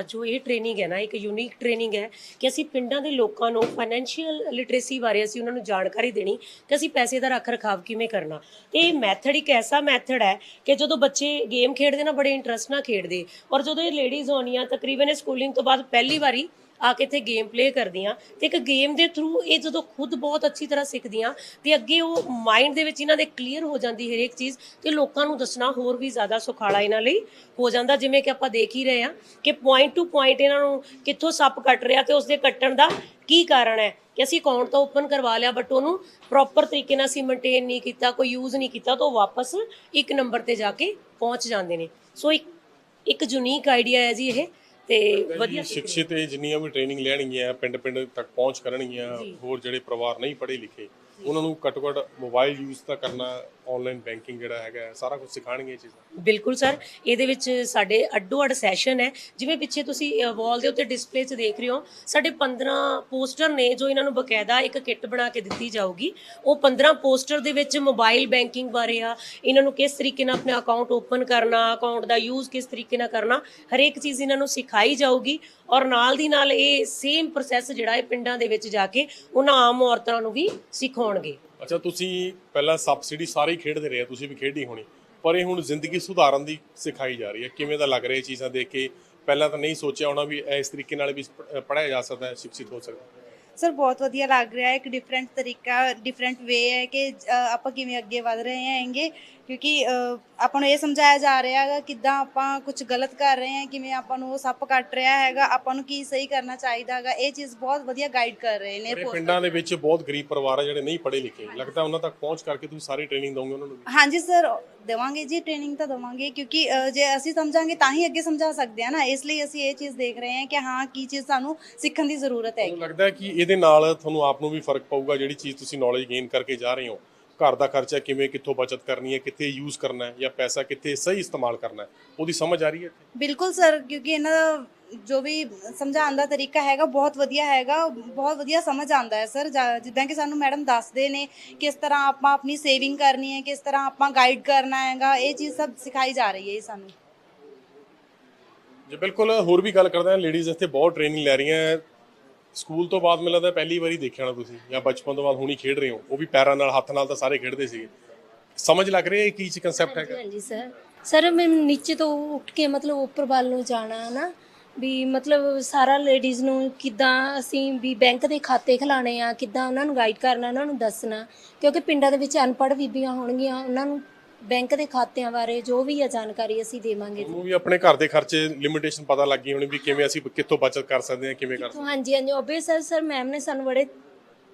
ਜੋ ਇਹ ਟ੍ਰੇਨਿੰਗ ਹੈ ਨਾ, ਇੱਕ ਯੂਨੀਕ ਟ੍ਰੇਨਿੰਗ ਹੈ ਕਿ ਅਸੀਂ ਪਿੰਡਾਂ ਦੇ ਲੋਕਾਂ ਨੂੰ ਫਾਈਨੈਂਸ਼ੀਅਲ ਲਿਟਰੇਸੀ ਬਾਰੇ ਅਸੀਂ ਉਹਨਾਂ ਨੂੰ ਜਾਣਕਾਰੀ ਦੇਣੀ ਕਿ ਅਸੀਂ ਪੈਸੇ ਦਾ ਰੱਖ ਰਖਾਵ ਕਿਵੇਂ ਕਰਨਾ। ਤੇ ਇਹ ਮੈਥਡ ਇੱਕ ਐਸਾ ਮੈਥਡ ਹੈ ਕਿ ਜਦੋਂ ਬੱਚੇ ਗੇਮ ਖੇਡਦੇ ਨਾ, ਬੜੇ ਇੰਟਰਸਟ ਨਾਲ ਖੇਡਦੇ। ਔਰ ਜਦੋਂ ਇਹ ਲੇਡੀਜ਼ ਆਉਣੀਆਂ ਤਕਰੀਬਨ ਇਹ ਸਕੂਲਿੰਗ ਤੋਂ ਬਾਅਦ ਪਹਿਲੀ ਵਾਰੀ ਆ ਕੇ ਇੱਥੇ ਗੇਮ ਪਲੇ ਕਰਦੀਆਂ ਤੇ ਇੱਕ ਗੇਮ ਦੇ ਥਰੂ ਇਹ ਜਦੋਂ ਖੁਦ ਬਹੁਤ ਅੱਛੀ ਤਰ੍ਹਾਂ ਸਿੱਖਦੀਆਂ ਤੇ ਅੱਗੇ ਉਹ ਮਾਈਂਡ ਦੇ ਵਿੱਚ ਇਹਨਾਂ ਦੇ ਕਲੀਅਰ ਹੋ ਜਾਂਦੀ ਹਰੇਕ ਚੀਜ਼ ਤੇ ਲੋਕਾਂ ਨੂੰ ਦੱਸਣਾ ਹੋਰ ਵੀ ਜ਼ਿਆਦਾ ਸੁਖਾਲਾ ਇਹਨਾਂ ਲਈ ਹੋ ਜਾਂਦਾ। ਜਿਵੇਂ ਕਿ ਆਪਾਂ ਦੇਖ ਹੀ ਰਹੇ ਹਾਂ ਕਿ ਪੁਆਇੰਟ ਟੂ ਪੁਆਇੰਟ ਇਹਨਾਂ ਨੂੰ ਕਿੱਥੋਂ ਸੱਪ ਕੱਟ ਰਿਹਾ ਤੇ ਉਸਦੇ ਕੱਟਣ ਦਾ ਕੀ ਕਾਰਨ ਹੈ ਕਿ ਅਸੀਂ ਅਕਾਊਂਟ ਤਾਂ ਓਪਨ ਕਰਵਾ ਲਿਆ ਬਟ ਉਹਨੂੰ ਪ੍ਰੋਪਰ ਤਰੀਕੇ ਨਾਲ ਅਸੀਂ ਮੇਨਟੇਨ ਨਹੀਂ ਕੀਤਾ, ਕੋਈ ਯੂਜ਼ ਨਹੀਂ ਕੀਤਾ ਤਾਂ ਉਹ ਵਾਪਸ ਇੱਕ ਨੰਬਰ ਤੇ ਜਾ ਕੇ ਪਹੁੰਚ ਜਾਂਦੇ ਨੇ। ਸੋ ਇੱਕ ਇੱਕ ਯੂਨੀਕ ਆਈਡੀਆ ਹੈ ਜੀ ਇਹ। ਤੇ ਵਧੀਆ ਸਿੱਖਿਤ ਇਹ ਜਿੰਨੀਆਂ ਵੀ ਟ੍ਰੇਨਿੰਗ ਲੈਣਗੀਆਂ ਪਿੰਡ ਪਿੰਡ ਤੱਕ ਪਹੁੰਚ ਕਰਨਗੀਆਂ। ਹੋਰ ਜਿਹੜੇ ਪਰਿਵਾਰ ਨਹੀਂ ਪੜ੍ਹੇ ਲਿਖੇ ਉਹਨਾਂ ਨੂੰ ਘੱਟੋ ਘੱਟ ਮੋਬਾਈਲ ਯੂਜ਼ ਤਾਂ ਕਰਨਾ ਆਨਲਾਈਨ ਬੈਂਕਿੰਗ ਜਿਹੜਾ ਹੈਗਾ, ਸਾਰਾ ਕੁਝ ਸਿਖਾਣਗੇ ਇਹ ਚੀਜ਼ਾਂ? ਬਿਲਕੁਲ ਸਰ, ਇਹਦੇ ਵਿੱਚ ਸਾਡੇ ਅੱਡੋ ਅੱਡ ਸੈਸ਼ਨ ਹੈ। ਜਿਵੇਂ ਪਿੱਛੇ ਤੁਸੀਂ ਵਾਲ ਦੇ ਉੱਤੇ ਡਿਸਪਲੇ 'ਚ ਦੇਖ ਰਹੇ ਹੋ, ਸਾਡੇ 15 ਪੋਸਟਰ ਨੇ ਜੋ ਇਹਨਾਂ ਨੂੰ ਬਕਾਇਦਾ ਇੱਕ ਕਿੱਟ ਬਣਾ ਕੇ ਦਿੱਤੀ ਜਾਊਗੀ। ਉਹ 15 ਪੋਸਟਰ ਦੇ ਵਿੱਚ ਮੋਬਾਈਲ ਬੈਂਕਿੰਗ ਬਾਰੇ ਆ, ਇਹਨਾਂ ਨੂੰ ਕਿਸ ਤਰੀਕੇ ਨਾਲ ਆਪਣਾ ਅਕਾਊਂਟ ਓਪਨ ਕਰਨਾ ਅਕਾਊਂਟ ਦਾ ਯੂਜ਼ ਕਿਸ ਤਰੀਕੇ ਨਾਲ ਕਰਨਾ, ਹਰੇਕ ਚੀਜ਼ ਇਹਨਾਂ ਨੂੰ ਸਿਖਾਈ ਜਾਊਗੀ। ਔਰ ਨਾਲ ਦੀ ਨਾਲ ਇਹ ਸੇਮ ਪ੍ਰੋਸੈਸ ਜਿਹੜਾ ਹੈ ਪਿੰਡਾਂ ਦੇ ਵਿੱਚ ਜਾ ਕੇ ਉਹਨਾਂ ਆਮ ਔਰਤਾਂ ਨੂੰ ਵੀ ਸਿਖਾਉਣਗੇ। ਅੱਛਾ, ਤੁਸੀਂ ਪਹਿਲਾਂ ਸਬਸਿਡੀ ਸਾਰੇ ਹੀ ਖੇਡਦੇ ਰਹੇ ਤੁਸੀਂ ਵੀ ਖੇਡੀ ਹੋਣੀ। ਪਰ ਇਹ ਹੁਣ ਜ਼ਿੰਦਗੀ ਸੁਧਾਰਨ ਦੀ ਸਿਖਾਈ ਜਾ ਰਹੀ ਹੈ। ਕਿਵੇਂ ਦਾ ਲੱਗ ਰਿਹਾ ਇਹ ਚੀਜ਼ਾਂ ਦੇਖ ਕੇ? ਪਹਿਲਾਂ ਤਾਂ ਨਹੀਂ ਸੋਚਿਆ ਹੋਣਾ ਵੀ ਇਸ ਤਰੀਕੇ ਨਾਲ ਵੀ ਪੜ੍ਹਾਇਆ ਜਾ ਸਕਦਾ ਹੈ ਸਿੱਖਿਤ ਹੋ ਸਕਦਾ। ਸਰ, ਬਹੁਤ ਵਧੀਆ ਲੱਗ ਰਿਹਾ ਹੈ ਇੱਕ ਡਿਫਰੈਂਟ ਤਰੀਕਾ ਡਿਫਰੈਂਟ ਵੇ ਹੈ ਕਿ ਆਪਾਂ ਕਿਵੇਂ ਅੱਗੇ ਵਧ ਰਹੇ ਹੈਂਗੇ। ਕਿਉਂਕਿ ਆਪਾਂ ਨੂੰ ਇਹ ਸਮਝਾਇਆ ਜਾ ਰਿਹਾ ਹੈਗਾ ਕਿੱਦਾਂ ਆਪਾਂ ਕੁਝ ਗਲਤ ਕਰ ਰਹੇ ਹਾਂ ਕਿਵੇਂ ਆਪਾਂ ਨੂੰ ਉਹ ਸੱਪ ਕੱਟ ਰਿਹਾ ਹੈਗਾ ਆਪਾਂ ਨੂੰ ਕੀ ਸਹੀ ਕਰਨਾ ਚਾਹੀਦਾ ਹੈਗਾ ਇਹ ਚੀਜ਼ ਬਹੁਤ ਵਧੀਆ ਗਾਈਡ ਕਰ ਰਹੇ ਨੇ। ਪਿੰਡਾਂ ਦੇ ਵਿੱਚ ਬਹੁਤ ਗਰੀਬ ਪਰਿਵਾਰ ਆ ਜਿਹੜੇ ਨਹੀਂ ਪੜ੍ਹੇ ਲਿਖੇ। ਲੱਗਦਾ ਉਹਨਾਂ ਤੱਕ ਪਹੁੰਚ ਕਰਕੇ ਤੁਸੀਂ ਸਾਰੀ ਟ੍ਰੇਨਿੰਗ ਦੋਗੇ ਉਹਨਾਂ ਨੂੰ ਹਾਂਜੀ ਸਰ ਦੇਵਾਂਗੇ ਜੀ ਟ੍ਰੇਨਿੰਗ ਤਾਂ ਦੇਵਾਂਗੇ ਕਿਉਂਕਿ ਜੇ ਅਸੀਂ ਸਮਝਾਂਗੇ ਤਾਂ ਹੀ ਅੱਗੇ ਸਮਝਾ ਸਕਦੇ ਹਾਂ ਨਾ ਇਸ ਲਈ ਅਸੀਂ ਇਹ ਚੀਜ਼ ਦੇਖ ਰਹੇ ਹਾਂ ਕਿ ਹਾਂ ਕੀ ਚੀਜ਼ ਸਾਨੂੰ ਸਿੱਖਣ ਦੀ ਜ਼ਰੂਰਤ ਹੈ ਲੱਗਦਾ ਕਿ ਇਹਦੇ ਨਾਲ ਤੁਹਾਨੂੰ ਆਪ ਨੂੰ ਵੀ ਫ਼ਰਕ ਪਊਗਾ ਜਿਹੜੀ ਚੀਜ਼ ਤੁਸੀਂ ਨੌਲੇਜ ਗੇਨ ਕਰਕੇ ਜਾ ਰਹੇ ਹੋ। ਘਰ ਦਾ ਖਰਚਾ ਕਿਵੇਂ ਕਿੱਥੋਂ ਬਚਤ ਕਰਨੀ ਹੈ ਕਿੱਥੇ ਯੂਜ਼ ਕਰਨਾ ਹੈ ਜਾਂ ਪੈਸਾ ਕਿੱਥੇ ਸਹੀ ਇਸਤੇਮਾਲ ਕਰਨਾ ਹੈ ਉਹਦੀ ਸਮਝ ਆ ਰਹੀ ਹੈ ਇੱਥੇ? ਬਿਲਕੁਲ ਸਰ ਕਿਉਂਕਿ ਇਹਨਾਂ ਦਾ ਜੋ ਵੀ ਸਮਝਾਉਣ ਦਾ ਤਰੀਕਾ ਹੈਗਾ ਬਹੁਤ ਵਧੀਆ ਹੈਗਾ ਬਹੁਤ ਵਧੀਆ ਸਮਝ ਆਉਂਦਾ ਹੈ ਸਰ ਜਿੱਦਾਂ ਕਿ ਸਾਨੂੰ ਮੈਡਮ ਦੱਸਦੇ ਨੇ ਕਿਸ ਤਰ੍ਹਾਂ ਆਪਾਂ ਆਪਣੀ ਸੇਵਿੰਗ ਕਰਨੀ ਹੈ ਕਿਸ ਤਰ੍ਹਾਂ ਆਪਾਂ ਗਾਈਡ ਕਰਨਾ ਹੈਗਾ ਇਹ ਚੀਜ਼ ਸਭ ਸਿਖਾਈ ਜਾ ਰਹੀ ਹੈ ਸਾਨੂੰ ਜੀ ਬਿਲਕੁਲ ਹੋਰ ਵੀ ਗੱਲ ਕਰਦੇ ਹਾਂ ਲੇਡੀਜ਼ ਇੱਥੇ ਬਹੁਤ ਟ੍ਰੇਨਿੰਗ ਲੈ ਰਹੀਆਂ ਹੈ। ਸਕੂਲ ਤੋਂ ਬਾਅਦ ਮੈਨੂੰ ਲੱਗਦਾ ਪਹਿਲੀ ਵਾਰੀ ਦੇਖਿਆ ਨਾ ਤੁਸੀਂ ਜਾਂ ਬਚਪਨ ਤੋਂ ਬਾਅਦ ਹੁਣੀ ਖੇਡ ਰਹੇ ਹੋ ਉਹ ਵੀ ਪੈਰਾਂ ਨਾਲ ਹੱਥ ਨਾਲ ਤਾਂ ਸਾਰੇ ਖੇਡਦੇ ਸੀਗੇ। ਸਮਝ ਲੱਗ ਰਹੀ ਹੈ ਇਹ ਕੀ ਚ ਕਨਸੈਪਟ ਹੈਗਾ? ਹਾਂਜੀ ਸਰ ਸਰ ਮੈਂ ਨੀਚੇ ਤੋਂ ਉੱਠ ਕੇ ਮਤਲਬ ਉੱਪਰ ਵੱਲ ਨੂੰ ਜਾਣਾ ਨਾ ਵੀ ਮਤਲਬ ਸਾਰਾ ਲੇਡੀਜ਼ ਨੂੰ ਕਿੱਦਾਂ ਅਸੀਂ ਵੀ ਬੈਂਕ ਦੇ ਖਾਤੇ ਖਿਲਾਣੇ ਆ ਕਿੱਦਾਂ ਉਹਨਾਂ ਨੂੰ ਗਾਈਡ ਕਰਨਾ ਉਹਨਾਂ ਨੂੰ ਦੱਸਣਾ ਕਿਉਂਕਿ ਪਿੰਡਾਂ ਦੇ ਵਿੱਚ ਅਨਪੜ੍ਹ ਬੀਬੀਆਂ ਹੋਣਗੀਆਂ ਉਹਨਾਂ ਨੂੰ ਬੈਂਕ ਦੇ ਖਾਤਿਆਂ ਬਾਰੇ ਜੋ ਵੀ ਹੈ ਜਾਣਕਾਰੀ ਅਸੀਂ ਦੇਵਾਂਗੇ ਤੁਹਾਨੂੰ ਵੀ ਆਪਣੇ ਘਰ ਦੇ ਖਰਚੇ ਲਿਮਿਟੇਸ਼ਨ ਪਤਾ ਲੱਗ ਗਈ ਹੋਣੀ ਵੀ ਕਿਵੇਂ ਅਸੀਂ ਕਿੱਥੋਂ ਬਚਤ ਕਰ ਸਕਦੇ ਹਾਂ ਕਿਵੇਂ ਕਰ ਸਕਦੇ ਤੋਂ ਹਾਂਜੀ ਹਾਂਜੀ ਓਬੇ ਸਰ ਸਰ ਮੈਮ ਨੇ ਸਾਨੂੰ ਬੜੇ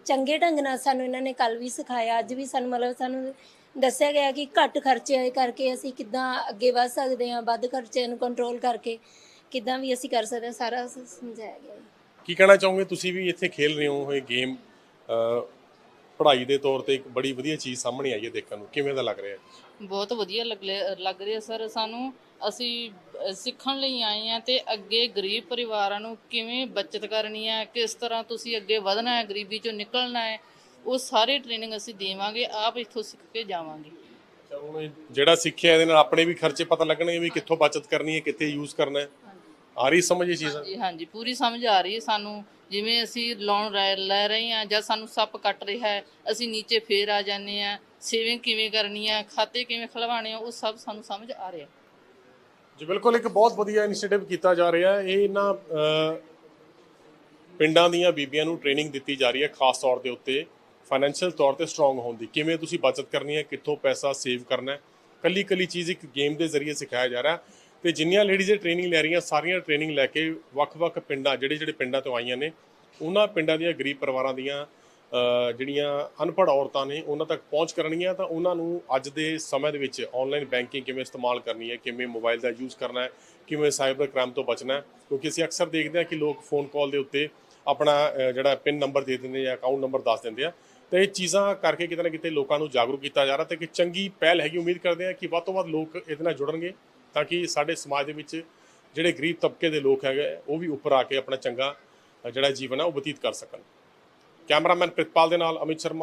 ਚੰਗੇ ਢੰਗ ਨਾਲ ਸਾਨੂੰ ਇਹਨਾਂ ਨੇ ਕੱਲ ਵੀ ਸਿਖਾਇਆ ਅੱਜ ਵੀ ਸਾਨੂੰ ਮਤਲਬ ਸਾਨੂੰ ਦੱਸਿਆ ਗਿਆ ਕਿ ਘੱਟ ਖਰਚੇ ਕਰਕੇ ਅਸੀਂ ਕਿੱਦਾਂ ਅੱਗੇ ਵਧ ਸਕਦੇ ਹਾਂ ਵੱਧ ਖਰਚੇ ਨੂੰ ਕੰਟਰੋਲ ਕਰਕੇ ਕਿੱਦਾਂ ਵੀ ਅਸੀਂ ਕਰ ਸਕਦੇ ਹਾਂ ਸਾਰਾ ਸ- ਸਮਝਾਇਆ ਗਿਆ ਹੈ ਕੀ ਕਹਿਣਾ ਚਾਹੋਗੇ? ਤੁਸੀਂ ਵੀ ਇੱਥੇ ਖੇਲ ਰਹੇ ਹੋ ਇਹ ਗੇਮ ਪੜ੍ਹਾਈ ਦੇ ਤੌਰ ਤੇ ਇੱਕ ਬੜੀ ਵਧੀਆ ਚੀਜ਼ ਸਾਹਮਣੇ ਆਈ ਹੈ ਦੇਖਣ ਨੂੰ। ਕਿਵੇਂ ਦਾ ਲੱਗ ਰਿਹਾ ਹੈ? ਬਹੁਤ ਵਧੀਆ ਲੱਗ ਲੱਗ ਰਿਹਾ ਸਰ। ਸਾਨੂੰ ਅਸੀਂ ਸਿੱਖਣ ਲਈ ਆਏ ਆ ਤੇ ਅੱਗੇ ਗਰੀਬ ਪਰਿਵਾਰਾਂ ਨੂੰ ਕਿਵੇਂ ਬਚਤ ਕਰਨੀ ਹੈ ਕਿਸ ਤਰ੍ਹਾਂ ਤੁਸੀਂ ਅੱਗੇ ਵਧਣਾ ਹੈ, ਗਰੀਬੀ ਚੋਂ ਨਿਕਲਣਾ ਹੈ, ਉਹ ਸਾਰੀ ਟ੍ਰੇਨਿੰਗ ਅਸੀਂ ਦੇਵਾਂਗੇ, ਆਪ ਇੱਥੋਂ ਸਿੱਖ ਕੇ ਜਾਵਾਂਗੇ। ਜਿਹੜਾ ਸਿੱਖਿਆ ਇਹਦੇ ਨਾਲ ਆਪਣੇ ਵੀ ਖਰਚੇ ਪਤਾ ਲੱਗਣਗੇ ਵੀ ਕਿੱਥੋਂ ਬਚਤ ਕਰਨੀ ਹੈ, ਕਿੱਥੇ ਯੂਜ਼ ਕਰਨਾ ਹੈ। ਆ ਰਹੀ ਸਮਝ ਇਹ ਚੀਜ਼ਾਂ? ਜੀ ਹਾਂਜੀ ਪੂਰੀ ਸਮਝ ਆ ਰਹੀ ਹੈ ਸਾਨੂੰ। ਜਿਵੇਂ ਅਸੀਂ ਲੋਨ ਲੈ ਰਹੇ ਹਾਂ ਜਾਂ ਸਾਨੂੰ ਸੱਪ ਕੱਟ ਰਿਹਾ ਹੈ ਅਸੀਂ ਨੀਚੇ ਫੇਰ ਆ ਜਾਂਦੇ ਆ ਸੇਵਿੰਗ ਕਿਵੇਂ ਕਰਨੀ ਹੈ ਖਾਤੇ ਕਿਵੇਂ ਖਲਵਾਣੇ ਆ ਉਹ ਸਭ ਸਾਨੂੰ ਸਮਝ ਆ ਰਿਹਾ। ਜੀ ਬਿਲਕੁਲ ਇੱਕ ਬਹੁਤ ਵਧੀਆ ਇਨੀਸ਼ੀਏਟਿਵ ਕੀਤਾ ਜਾ ਰਿਹਾ ਹੈ। ਇਹ ਇਹਨਾਂ ਪਿੰਡਾਂ ਦੀਆਂ ਬੀਬੀਆਂ ਨੂੰ ਟ੍ਰੇਨਿੰਗ ਦਿੱਤੀ ਜਾ ਰਹੀ ਹੈ ਖਾਸ ਤੌਰ ਦੇ ਉੱਤੇ। ਫਾਈਨੈਂਸ਼ੀਅਲ ਤੌਰ ਤੇ ਸਟਰੋਂਗ ਹੋਣ ਦੀ। ਕਿਵੇਂ ਤੁਸੀਂ ਬਚਤ ਕਰਨੀ ਹੈ ਕਿੱਥੋਂ ਪੈਸਾ ਸੇਵ ਕਰਨਾ ਹੈ। ਕੱਲੀ ਕੱਲੀ ਚੀਜ਼ ਇੱਕ ਗੇਮ ਦੇ ਜ਼ਰੀਏ ਸਿਖਾਇਆ ਜਾ ਰਿਹਾ ਤੇ ਜਿੰਨੀਆਂ ਲੇਡੀਜ਼ ਇਹ ਟ੍ਰੇਨਿੰਗ ਲੈ ਰਹੀਆਂ, ਸਾਰੀਆਂ ਟ੍ਰੇਨਿੰਗ ਲੈ ਕੇ ਵੱਖ-ਵੱਖ ਪਿੰਡਾਂ, ਜਿਹੜੇ ਜਿਹੜੇ ਪਿੰਡਾਂ ਤੋਂ ਆਈਆਂ ਨੇ, ਉਹਨਾਂ ਪਿੰਡਾਂ ਦੀਆਂ ਗਰੀਬ ਪਰਿਵਾਰਾਂ ਦੀਆਂ ਜਿਹੜੀਆਂ ਅਨਪੜ੍ਹ ਔਰਤਾਂ ਨੇ, ਉਹਨਾਂ ਤੱਕ ਪਹੁੰਚ ਕਰਨੀ ਹੈ ਤਾਂ ਉਹਨਾਂ ਨੂੰ ਅੱਜ ਦੇ ਸਮੇਂ ਦੇ ਵਿੱਚ ਆਨਲਾਈਨ ਬੈਂਕਿੰਗ ਕਿਵੇਂ ਇਸਤੇਮਾਲ ਕਰਨੀ ਹੈ, ਕਿਵੇਂ ਮੋਬਾਈਲ ਦਾ ਯੂਜ਼ ਕਰਨਾ ਹੈ, ਕਿਵੇਂ ਸਾਈਬਰ ਕ੍ਰਾਈਮ ਤੋਂ ਬਚਣਾ ਹੈ, ਕਿਉਂਕਿ ਅਸੀਂ ਅਕਸਰ ਦੇਖਦੇ ਹਾਂ ਕਿ ਲੋਕ ਫੋਨ ਕਾਲ ਦੇ ਉੱਤੇ ਆਪਣਾ ਜਿਹੜਾ ਪਿਨ ਨੰਬਰ ਦੇ ਦਿੰਦੇ ਜਾਂ ਅਕਾਊਂਟ ਨੰਬਰ ਦੱਸ ਦਿੰਦੇ ਆ। ਤੇ ਇਹ ਚੀਜ਼ਾਂ ਕਰਕੇ ਕਿਤੇ ਨਾ ਕਿਤੇ ਲੋਕਾਂ ਨੂੰ ਜਾਗਰੂਕ ਕੀਤਾ ਜਾ ਰਿਹਾ ਤੇ ਕਿ ਚੰਗੀ ਪਹਿਲ ਹੈਗੀ, ਉਮੀਦ ਕਰਦੇ ਹਾਂ ਕਿ ਵੱਧ ਤੋਂ ਵੱਧ ਲੋਕ ਇਹਦੇ ਨਾਲ ਜੁੜਨਗੇ। ਤਾਂ ਕਿ ਸਾਡੇ ਸਮਾਜ ਦੇ ਵਿੱਚ ਜਿਹੜੇ ਗਰੀਬ ਤਬਕੇ ਦੇ ਲੋਕ ਹੈਗੇ, ਉਹ ਵੀ ਉੱਪਰ ਆ ਕੇ ਆਪਣਾ ਚੰਗਾ ਜਿਹੜਾ ਜੀਵਨ ਹੈ, ਉਹ ਬਤੀਤ ਕਰ ਸਕਣ। ਕੈਮਰਾਮੈਨ ਪ੍ਰਿਤਪਾਲ ਦੇ ਨਾਲ ਅਮਿਤ ਸ਼ਰਮਾ।